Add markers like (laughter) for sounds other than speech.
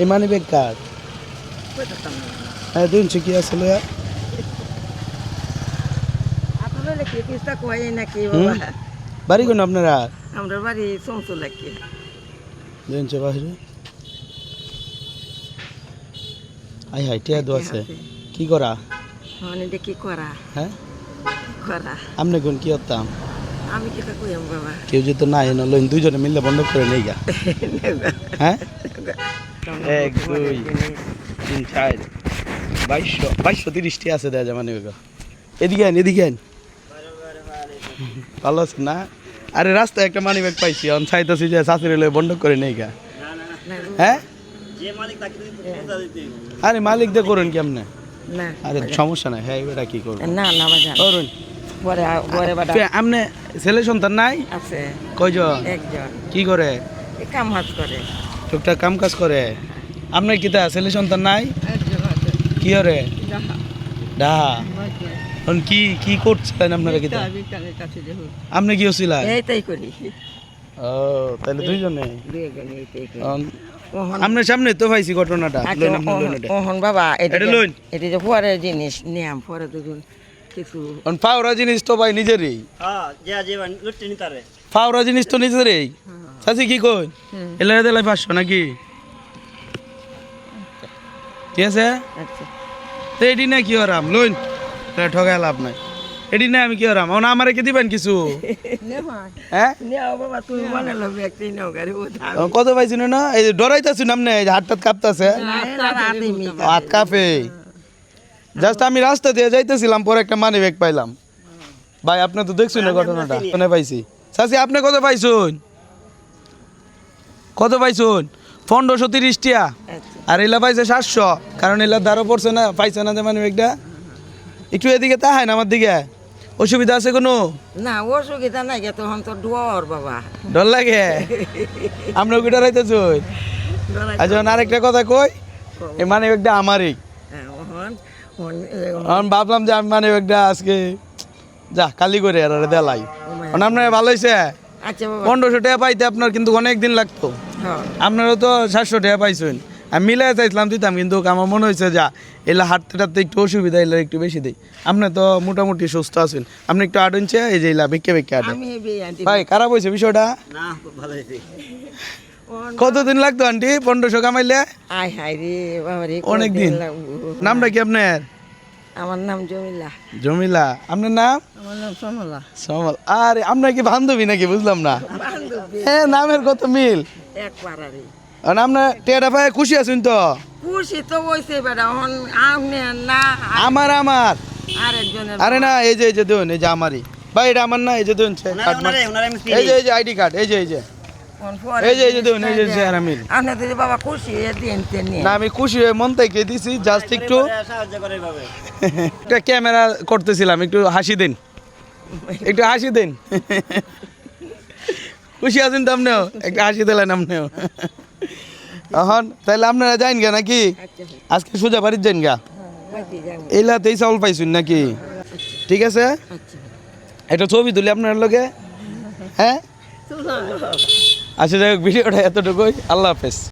এই money bag কার? হ্যাঁ কি আসলে বাড়ি কোন আপনারা? আমরা বাড়ি সমসু লাগি দিন বাহিরে। আই হাই টিয়া দো আছে। কি করা? মানে দেখি করা? হ্যাঁ? করা। কোন কি করতাম আমি কি কইম বাবা? কেউ যদি না এনে লইন দুইজনে মিললে বন্ধ করে নেই গা। (laughs) হ্যাঁ? এক দুই তিন চার। বাইশশো বাইশশো তিরিশটি আছে দেয়া যায় মানে এদিকে আন এদিকে আন ভালো আছে না? আরে রাস্তায় একটা মানি ব্যাগ পাইছি অন চাইতেছি যে শাশুড়ি লয়ে বন্ধ করে নেই গা। হ্যাঁ? আরে মালিক দিয়ে করুন কেমনে? আরে সমস্যা নাই হ্যাঁ কি করব? না না করুন। পরে আপনি ছেলে সন্তান নাই? আছে। কয়জন? একজন। কি করে? কাম হাত করে। টুকটাক কাম কাজ করে। আপনার কি তা ছেলে সন্তান নাই? কি করে ডাহা। এখন কি কি করছিলেন আপনারা কি আপনি কি হচ্ছিলেন এইটাই করি ও তাহলে দুইজনে? দুইজন এইটাই করি অন- ওহন আপনার সামনে তো পাইছি ঘটনাটা। লইন ওহন- বাবা এটা এটা যে- লইন। এটা যে পরের জিনিস নিয়াম পরে দুজন কিছু অন জিনিস তো ভাই নিজেরই। হ্যাঁ যে জিনিস তো নিজেরই। চাচি কি কই হুম। এলে দিলে পাঁচশো নাকি? ঠিক আছে? আচ্ছা। তো এটি না কি হরাম লইন। ঠগাই লাভ নাই। এটি না আমি কি হরাম ও না আমারে কি দিবেন কিছু? হ্যাঁ? কত পাইছি না? এই ডরাইতাছি এই যে হাত টাত কাঁপতাছে হাত কাঁপে। জাস্ট আমি রাস্তা দিয়ে যাইতেছিলাম পরে একটা মানি ব্যাগ পাইলাম। ভাই আপনি তো দেখছেন না ঘটনাটা। শুনে পাইছি? চাচি আপনি কত পাইছুন? কত পাইছুন? পনেরোশো তিরিশ টিয়া আর এলা পাইছে সাতশো। কারণ এলা দ্বারও পড়ছে না পাইছে না যে মানি ব্যাগটা একটু এদিকে তাহাই না আমার দিকে। অসুবিধা আছে কোনো? না অসুবিধা নাই গে তখন তো ডর বাবা। ডর লাগে? আমরা ওকে ডরাইতেছুন ডরাই আচ্ছা আরেকটা কথা কই? এ মানি ব্যাগটা আমারই। হ্যাঁ, আমি ভাবলাম যে আমি মানে একটা আজকে যা কালি করে আর দেলাই। আপনার ভালো হয়েছে আচ্ছা পনেরোশো টাকা পাইতে আপনার কিন্তু অনেক দিন লাগতো। হ্যাঁ আপনারও তো সাতশো টাকা পাইছেন। আমি মিলাই চাইছিলাম দিতাম কিন্তু আমার মনে হয়েছে যা এলা হাঁটতে টাটতে একটু অসুবিধা এলে একটু বেশি দেই। আপনি তো মোটামুটি সুস্থ আছেন। আপনি একটু আটনছে এই যে এলা বেঁকে বেঁকে আটেন। আমি হেবি আন্টি ভাই খারাপ হয়েছে বিষয়টা? কতদিন লাগতো আন্টি? পনেরোশো কামাইলে? আয় হায় রে বাবা রে অনেক দিন। নামটা কি আপনার? আমার নাম জমিলা। জমিলা। আপনার নাম? আমার নাম সমলা। সমল। আরে আপনার কি বান্ধবী নাকি বুঝলাম না। বান্ধবী। হ্যাঁ নামের কত মিল? আর আপনার পায়ে খুশি আছেন তো? খুশি তো হইছে বেটা হন আমনে না আমার আমার। আরেকজনের আরে না এই যে এই যে দেন এই যে আমারই। ভাই এটা আমার না এই যে দেন ওনারে ওনারে ওনারে আমি এই যে এই যে আইডি কার্ড এই যে এই যে। এই যে এই যে দেখুন, এই যে চেহারা আপনি তো বাবা খুশি এ দিন তেন না আমি খুশি হয়ে মন থেকে দিছি জাস্ট একটু সাহায্য করে এভাবে। (laughs) একটা ক্যামেরা করতেছিলাম একটু হাসি দিন। (laughs) একটু হাসি দিন। (laughs) খুশি আছেন তো আপনিও? একটা হাসি দিলেন আপনিও। এখন তাহলে আপনারা যাইন গা নাকি? আচ্ছা। আজকে সোজা বাড়ির যাইন গা? এইলাতেই চাউল পাইছুন নাকি? ঠিক আছে? আচ্ছা। একটা ছবি তুলি আপনার লগে। হ্যাঁ? আচ্ছা যাই হোক ভিডিওটা এতটুকুই। আল্লাহ হাফেজ।